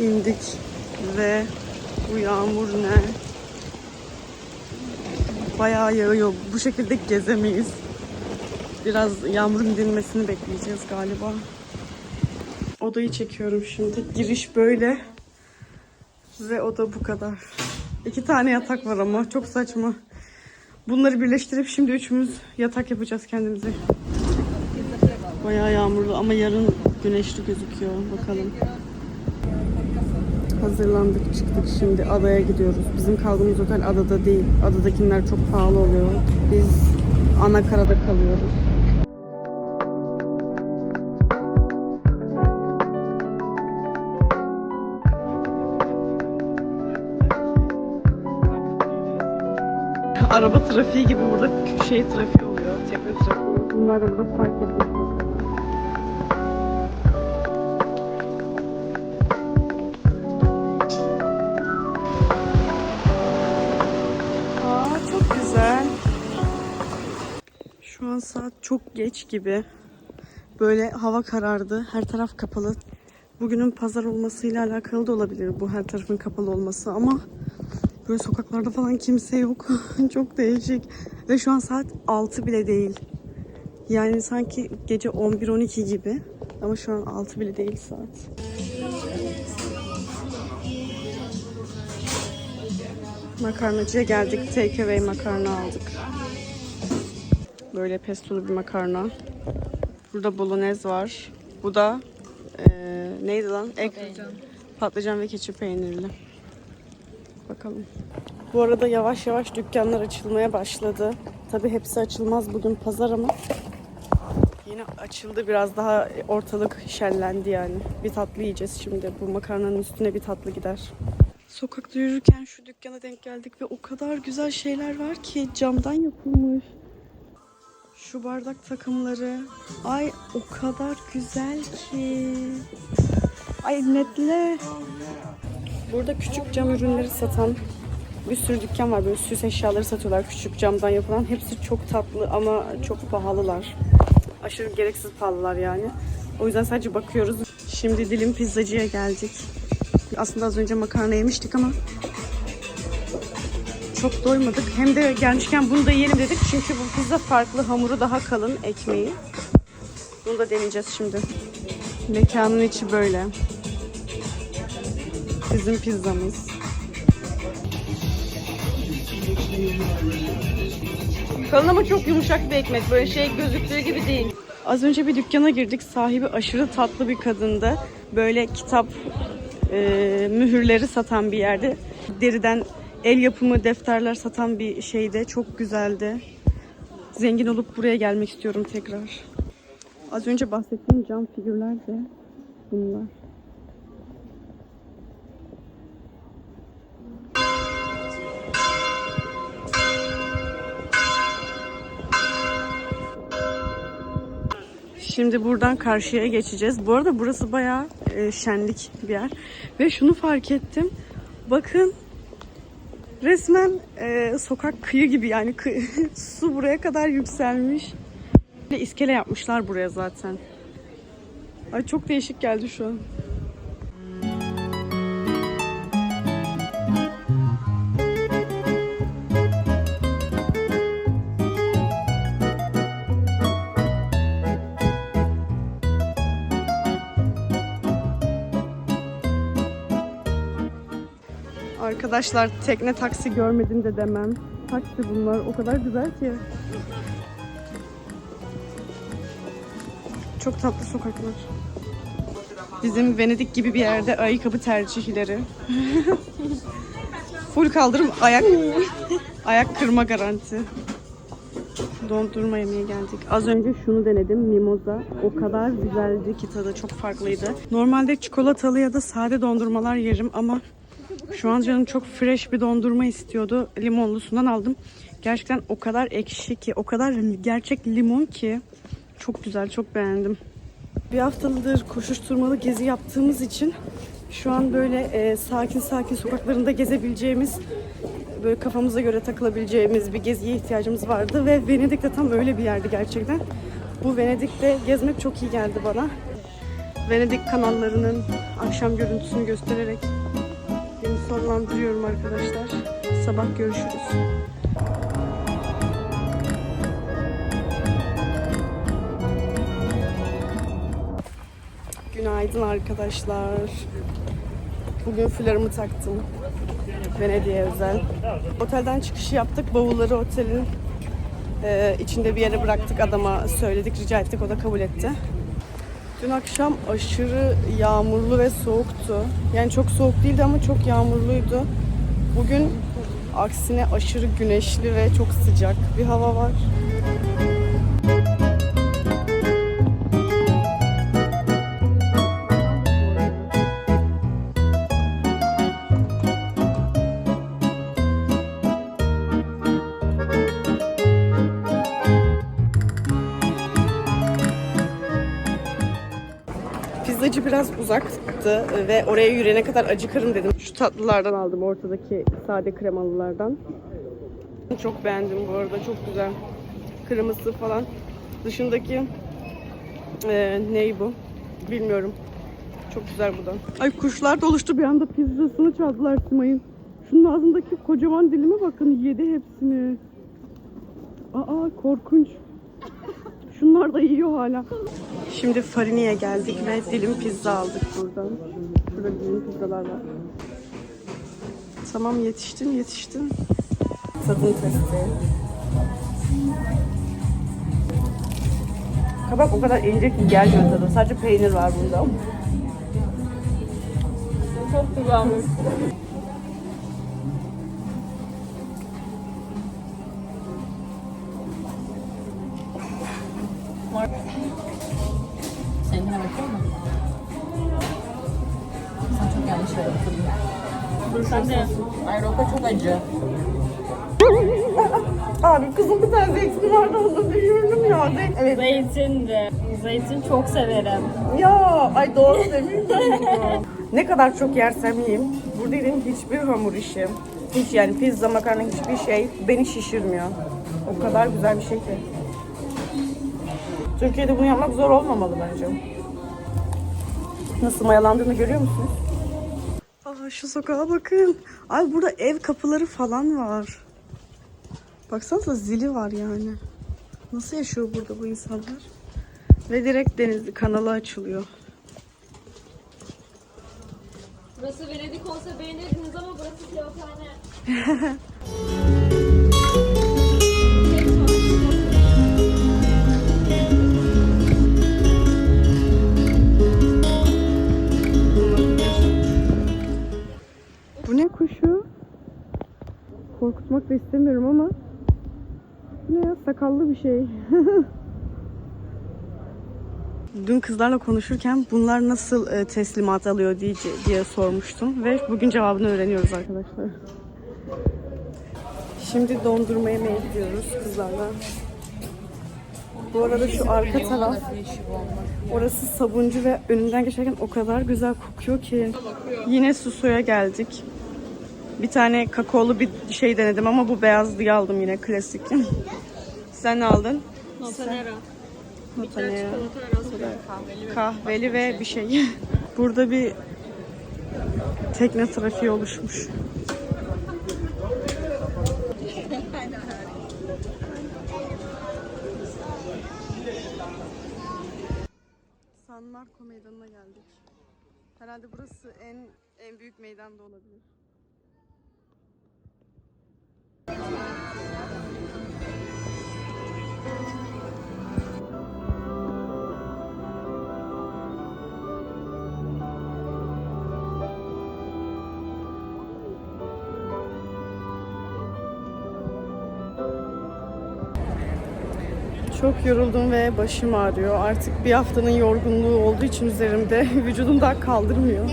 indik ve bu yağmur ne? Bayağı yağıyor. Bu şekilde gezemeyiz. Biraz yağmurun dinmesini bekleyeceğiz galiba. Odayı çekiyorum şimdi. Giriş böyle. Ve oda bu kadar. İki tane yatak var ama çok saçma. Bunları birleştirip şimdi üçümüz yatak yapacağız kendimize. Bayağı yağmurlu ama yarın güneşli gözüküyor. Bakalım. Hazırlandık çıktık şimdi adaya gidiyoruz. Bizim kaldığımız otel adada değil. Adadakiler çok pahalı oluyor. Biz Anakara'da kalıyoruz. Araba trafiği gibi burada şey trafiği oluyor. Tekne trafiği. Bunlar da burada fark ediyor. An saat çok geç gibi. Böyle hava karardı. Her taraf kapalı. Bugünün pazar olmasıyla alakalı da olabilir bu her tarafın kapalı olması ama böyle sokaklarda falan kimse yok. çok değişik. Ve şu an saat 6 bile değil. Yani sanki gece 11-12 gibi. Ama şu an 6 bile değil saat. Makarnacıya geldik. Take makarna aldık. Böyle pestolu bir makarna. Burada bolognese var. Bu da eee, neydi lan? Ek, patlıcan ve keçi peynirli. Bakalım. Bu arada yavaş yavaş dükkanlar açılmaya başladı. Tabii hepsi açılmaz bugün pazar ama yine açıldı biraz daha ortalık şenlendi yani. Bir tatlı yiyeceğiz şimdi. Bu makarnanın üstüne bir tatlı gider. Sokakta yürürken şu dükkana denk geldik ve o kadar güzel şeyler var ki camdan yapılmış. Şu bardak takımları. Ay o kadar güzel ki. Ay netle. Burada küçük cam ürünleri satan bir sürü dükkan var. Böyle süs eşyaları satıyorlar küçük camdan yapılan. Hepsi çok tatlı ama çok pahalılar. Aşırı gereksiz pahalılar yani. O yüzden sadece bakıyoruz. Şimdi dilim pizzacıya geldik. Aslında az önce makarna yemiştik ama çok doymadık. Hem de gelmişken bunu da yiyelim dedik. Çünkü bu pizza farklı. Hamuru daha kalın ekmeği. Bunu da deneyeceğiz şimdi. Mekanın içi böyle. Bizim pizzamız. Kalın ama çok yumuşak bir ekmek. Böyle şey gözüktüğü gibi değil. Az önce bir dükkana girdik. Sahibi aşırı tatlı bir kadındı. Böyle kitap e, mühürleri satan bir yerde. Deriden el yapımı defterler satan bir şeyde. Çok güzeldi. Zengin olup buraya gelmek istiyorum tekrar. Az önce bahsettiğim cam figürler de bunlar. Şimdi buradan karşıya geçeceğiz. Bu arada burası bayağı e, şenlik bir yer. Ve şunu fark ettim. Bakın resmen e, sokak kıyı gibi yani kı- su buraya kadar yükselmiş. İskele yapmışlar buraya zaten. Ay çok değişik geldi şu an. Arkadaşlar tekne taksi görmedim de demem. Taksi bunlar o kadar güzel ki. Çok tatlı sokaklar. Bizim Venedik gibi bir yerde ayakkabı tercihleri. Full kaldırım ayak ayak kırma garanti. Dondurma yemeye geldik. Az önce şunu denedim. Mimoza. O kadar güzeldi ki tadı çok farklıydı. Normalde çikolatalı ya da sade dondurmalar yerim ama şu an canım çok fresh bir dondurma istiyordu. Limonlusundan aldım. Gerçekten o kadar ekşi ki, o kadar gerçek limon ki. Çok güzel, çok beğendim. Bir haftalıdır koşuşturmalı gezi yaptığımız için şu an böyle e, sakin sakin sokaklarında gezebileceğimiz, böyle kafamıza göre takılabileceğimiz bir geziye ihtiyacımız vardı ve Venedik de tam öyle bir yerdi gerçekten. Bu Venedik'te gezmek çok iyi geldi bana. Venedik kanallarının akşam görüntüsünü göstererek sonlandırıyorum arkadaşlar. Sabah görüşürüz. Günaydın arkadaşlar. Bugün fularımı taktım. Venedik'e özel. Otelden çıkışı yaptık. Bavulları otelin e, içinde bir yere bıraktık. Adama söyledik, rica ettik. O da kabul etti. Dün akşam aşırı yağmurlu ve soğuktu. Yani çok soğuk değildi ama çok yağmurluydu. Bugün aksine aşırı güneşli ve çok sıcak bir hava var. Pizzacı biraz uzaktı ve oraya yürüyene kadar acıkırım dedim. Şu tatlılardan aldım ortadaki sade kremalılardan. Çok beğendim bu arada çok güzel. Kırmızı falan. Dışındaki e, ney bu? Bilmiyorum. Çok güzel bu da. Ay kuşlar da oluştu bir anda pizzasını çaldılar Simay'ın. Şunun ağzındaki kocaman dilime bakın yedi hepsini. Aa korkunç. Şunlar da yiyor hala. Şimdi Farini'ye geldik ve dilim pizza aldık buradan. Şurada dilim pizzalar var. Tamam yetiştin yetiştin. Tadım testi. Kabak o kadar ince ki gelmiyor tadı. Sadece peynir var bunda. Çok güzelmiş. Sen çok yanlış yere bakıyorsun. Sen de. Ay roka çok acı. Abi kızım bir tane zeytini vardı onu düşündüm ya. Zeyt- Evet. Zeytin de. Zeytin çok severim. Ya ay doğru demeyeyim. ne kadar çok yersem yiyeyim. Burada yediğim hiçbir hamur işi, hiç yani pizza, makarna hiçbir şey beni şişirmiyor. O kadar güzel bir şey ki. Türkiye'de bunu yapmak zor olmamalı bence. Nasıl mayalandığını görüyor musunuz? Şu sokağa bakın. Ay burada ev kapıları falan var. Baksanıza zili var yani. Nasıl yaşıyor burada bu insanlar? Ve direkt deniz kanalı açılıyor. Burası Venedik olsa beğenirdiniz ama burası kağıthane. da istemiyorum ama ne ya sakallı bir şey. Dün kızlarla konuşurken bunlar nasıl e, teslimat alıyor diye, diye sormuştum ve bugün cevabını öğreniyoruz arkadaşlar. Şimdi dondurma yemeye gidiyoruz kızlarla. Bu arada şu arka taraf Orası sabuncu ve önünden geçerken o kadar güzel kokuyor ki. Yine Suso'ya geldik. Bir tane kakaolu bir şey denedim ama bu beyazlıyı aldım yine klasik. Sen ne aldın? Notanera. Notanera. Notanera kahveli. Kahveli ve bir şey. Burada bir tekne trafiği oluşmuş. San Marco meydanına geldik. Herhalde burası en en büyük meydan da olabilir. Çok yoruldum ve başım ağrıyor. Artık bir haftanın yorgunluğu olduğu için üzerimde vücudum daha kaldırmıyor.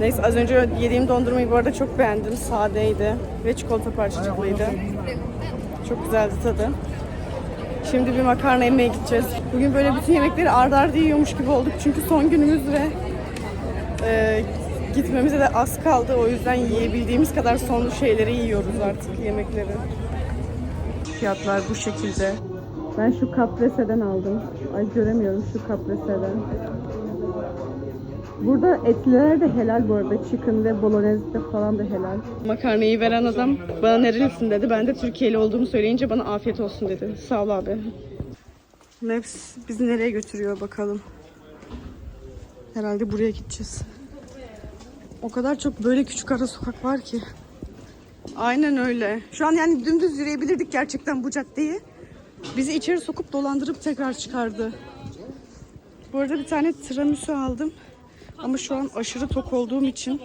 Neyse az önce yediğim dondurmayı bu arada çok beğendim. Sadeydi ve çikolata parçacıklıydı. Çok güzeldi tadı. Şimdi bir makarna yemeye gideceğiz. Bugün böyle bütün yemekleri ard arda yiyormuş gibi olduk. Çünkü son günümüz ve e, gitmemize de az kaldı. O yüzden yiyebildiğimiz kadar son şeyleri yiyoruz artık yemekleri. Fiyatlar bu şekilde. Ben şu kapreseden aldım. Ay göremiyorum şu kapreseden. Burada etliler de helal bu arada. Chicken ve bolognese de falan da helal. Makarnayı veren adam bana nerelisin dedi. Ben de Türkiye'li olduğumu söyleyince bana afiyet olsun dedi. Sağ ol abi. Maps bizi nereye götürüyor bakalım. Herhalde buraya gideceğiz. O kadar çok böyle küçük ara sokak var ki. Aynen öyle. Şu an yani dümdüz yürüyebilirdik gerçekten bu caddeyi. Bizi içeri sokup dolandırıp tekrar çıkardı. Bu arada bir tane tiramisu aldım. Ama şu an aşırı tok olduğum için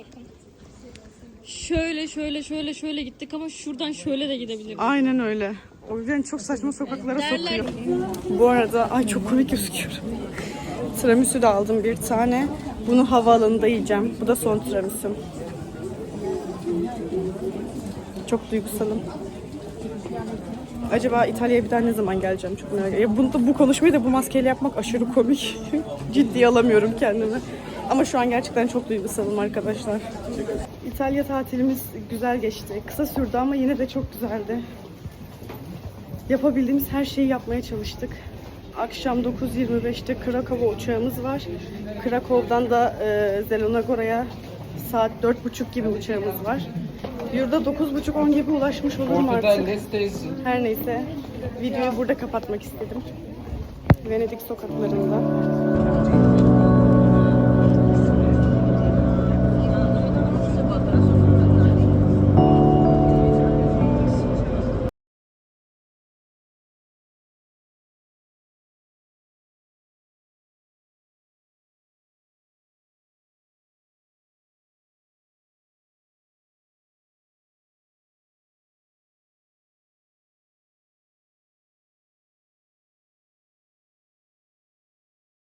Şöyle şöyle şöyle şöyle gittik ama şuradan şöyle de gidebilirdik. aynen öyle. O yüzden çok saçma sokaklara sokuyor. Bu arada ay çok komik gözüküyor. Tiramisu da aldım bir tane. Bunu havaalanında yiyeceğim. Bu da son tiramisum. Çok duygusalım. Acaba İtalya'ya bir daha ne zaman geleceğim çok merak ediyorum. Ya bunu, bu konuşmayı da bu maskeyle yapmak aşırı komik. Ciddiye alamıyorum kendimi. Ama şu an gerçekten çok duygusalım arkadaşlar. İtalya tatilimiz güzel geçti. Kısa sürdü ama yine de çok güzeldi. Yapabildiğimiz her şeyi yapmaya çalıştık. Akşam 9.25'te Krakow'a uçağımız var. Krakow'dan da e, Zelenogora'ya saat 4.30 gibi uçağımız var. Yurda 9.30-10 gibi ulaşmış olurum artık. Her neyse videoyu burada kapatmak istedim. Venedik sokaklarında.